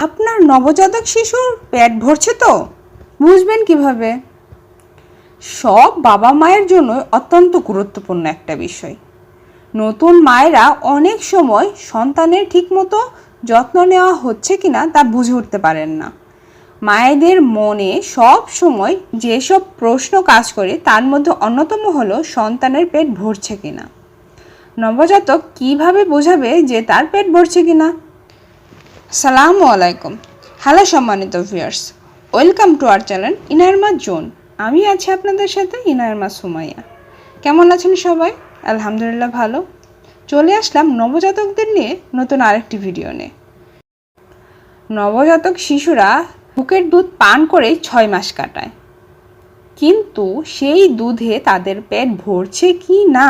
আপনার নবজাতক শিশুর পেট ভরছে তো? বুঝবেন কীভাবে? সব বাবা মায়ের জন্য অত্যন্ত গুরুত্বপূর্ণ একটা বিষয়। নতুন মায়েরা অনেক সময় সন্তানের ঠিকমতো যত্ন নেওয়া হচ্ছে কিনা তা বুঝে উঠতে পারেন না। মায়েদের মনে সব সময় যেসব প্রশ্ন কাজ করে তার মধ্যে অন্যতম হলো সন্তানের পেট ভরছে কিনা। নবজাতক কীভাবে বোঝাবে যে তার পেট ভরছে কিনা? সালামু আলাইকুম। হ্যালো সম্মানিত viewers, welcome to our channel ইনারমা zone. আমি আছি আপনাদের সাথে ইনারমা সুমাইয়া। কেমন আছেন সবাই? আলহামদুলিল্লাহ ভালো। চলে আসলাম নবজাতকদের নিয়ে নতুন আরেকটি ভিডিও নিয়ে। নবজাতক শিশুরা বুকের দুধ পান করে ছয় মাস কাটায়। কিন্তু সেই দুধে তাদের পেট ভরছে কি না,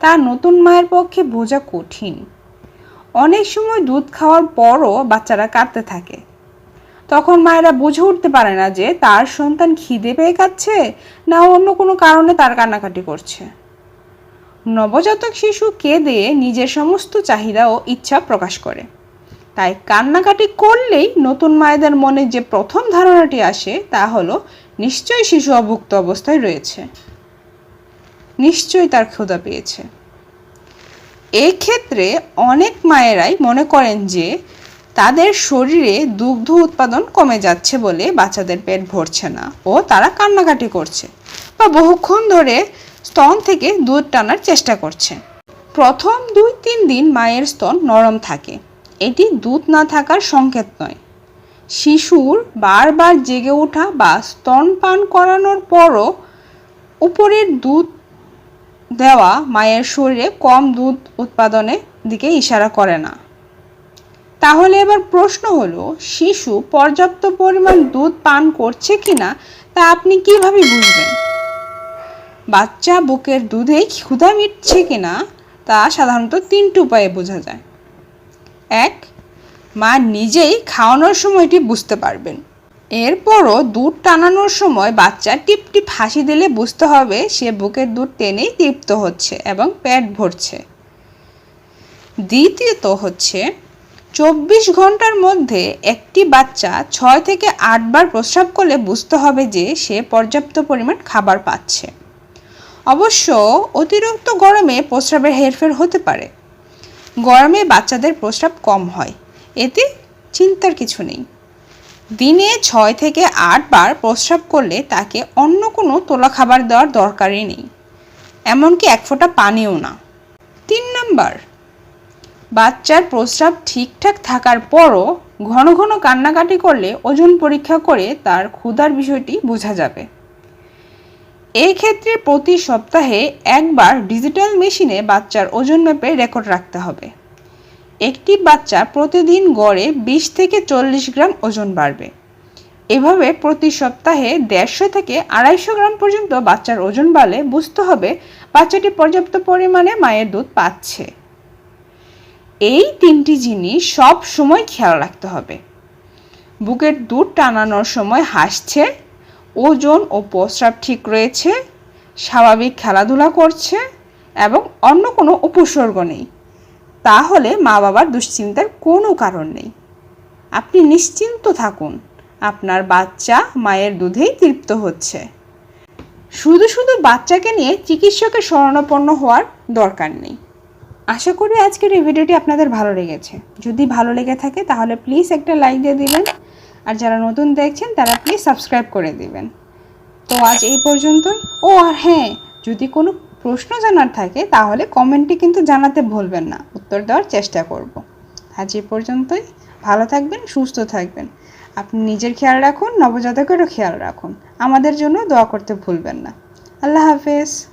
তা নতুন মায়ের পক্ষে বোঝা কঠিন। অনেক সময় দুধ খাওয়ার পরও বাচ্চারা কাঁদতে থাকে। তখন মায়েরা বুঝে উঠতে পারে না যে তার সন্তান খিদে পেয়ে কাচ্ছে না অন্য কোনো কারণে তার কান্নাকাটি করছে। নবজাতক শিশু কেঁদে নিজের সমস্ত চাহিদা ও ইচ্ছা প্রকাশ করে। তাই কান্নাকাটি করলেই নতুন মায়েদের মনে যে প্রথম ধারণাটি আসে তা হলো, নিশ্চয়ই শিশু অভুক্ত অবস্থায় রয়েছে। নিশ্চয়ই তার ক্ষুধা পেয়েছে। এই ক্ষেত্রে অনেক মায়েরাই মনে করেন যে তাদের শরীরে দুগ্ধ উৎপাদন কমে যাচ্ছে বলে বাচ্চাদের পেট ভরছে না ও তারা কান্নাকাটি করছে বা বহুক্ষণ ধরে স্তন থেকে দুধ টানার চেষ্টা করছে। প্রথম দুই তিন দিন মায়ের স্তন নরম থাকে। এটি দুধ না থাকার সংকেত নয়। শিশুর বারবার জেগে ওঠা বা স্তন পান করানোর পরও উপরের দুধ দেওয়া মায়ের শরীরে কম দুধ উৎপাদনের দিকে ইশারা করে না। তাহলে এবার প্রশ্ন হলো, শিশু পর্যাপ্ত পরিমাণ দুধ পান করছে কিনা তা আপনি কীভাবে বুঝবেন? বাচ্চা বুকের দুধে ক্ষুধা মিটছে কিনা তা সাধারণত তিনটি উপায়ে বোঝা যায়। এক, মা নিজেই খাওয়ানোর সময়টি বুঝতে পারবেন। এরপরও দুধ টানানোর সময় বাচ্চা টিপ টিপ হাসি দিলে বুঝতে হবে সে বুকের দুধ টেনেই তৃপ্ত হচ্ছে এবং পেট ভরছে। দ্বিতীয়ত হচ্ছে, চব্বিশ ঘণ্টার মধ্যে একটি বাচ্চা ছয় থেকে আটবার প্রস্রাব করলে বুঝতে হবে যে সে পর্যাপ্ত পরিমাণ খাবার পাচ্ছে। অবশ্য অতিরিক্ত গরমে প্রস্রাবের হেরফের হতে পারে। গরমে বাচ্চাদের প্রস্রাব কম হয়। এতে চিন্তার কিছু নেই। দিনে ছয় থেকে আটবার প্রস্রাব করলে তাকে অন্য কোনো তোলা খাবার দেওয়ার দরকারই নেই। এমনকি এক ফোঁটা পানিও না। তিন নাম্বার, বাচ্চার প্রস্রাব ঠিকঠাক থাকার পরও ঘন ঘন কান্নাকাটি করলে ওজন পরীক্ষা করে তার ক্ষুধার বিষয়টি বোঝা যাবে। এই ক্ষেত্রে প্রতি সপ্তাহে একবার ডিজিটাল মেশিনে বাচ্চার ওজন ম্যাপে রেকর্ড রাখতে হবে। একটি বাচ্চা প্রতিদিন গড়ে বিশ থেকে চল্লিশ গ্রাম ওজন বাড়বে। এভাবে প্রতি সপ্তাহে দেড়শো থেকে আড়াইশো গ্রাম পর্যন্ত বাচ্চার ওজন বাড়লে বুঝতে হবে বাচ্চাটি পর্যাপ্ত পরিমাণে মায়ের দুধ পাচ্ছে। এই তিনটি জিনিস সব সময় খেয়াল রাখতে হবে। বুকের দুধ টানানোর সময় হাসছে, ওজন ও প্রস্রাব ঠিক রয়েছে, স্বাভাবিক খেলাধুলা করছে এবং অন্য কোনো উপসর্গ নেই। তাহলে মা বাবার দুশ্চিন্তার কোনো কারণ নেই। আপনি নিশ্চিন্ত থাকুন, আপনার বাচ্চা মায়ের দুধেই তৃপ্ত হচ্ছে। শুধু শুধু বাচ্চাকে নিয়ে চিকিৎসকের শরণাপন্ন হওয়ার দরকার নেই। আশা করি আজকের এই ভিডিওটি আপনাদের ভালো লেগেছে। যদি ভালো লেগে থাকে তাহলে প্লিজ একটা লাইক দিয়ে দিবেন। আর যারা নতুন দেখছেন তারা প্লিজ সাবস্ক্রাইব করে দিবেন। তো আজ এই পর্যন্তই। ও, আর হ্যাঁ যদি কোনো প্রশ্ন জানার থাকে তাহলে কমেন্টে কিন্তু জানাতে ভুলবেন না। উত্তর দেওয়ার চেষ্টা করব। আজ এ পর্যন্তই। ভালো থাকবেন, সুস্থ থাকবেন। আপনি নিজের খেয়াল রাখুন, নবজাতকেরও খেয়াল রাখুন। আমাদের জন্য দোয়া করতে ভুলবেন না। আল্লাহ হাফেজ।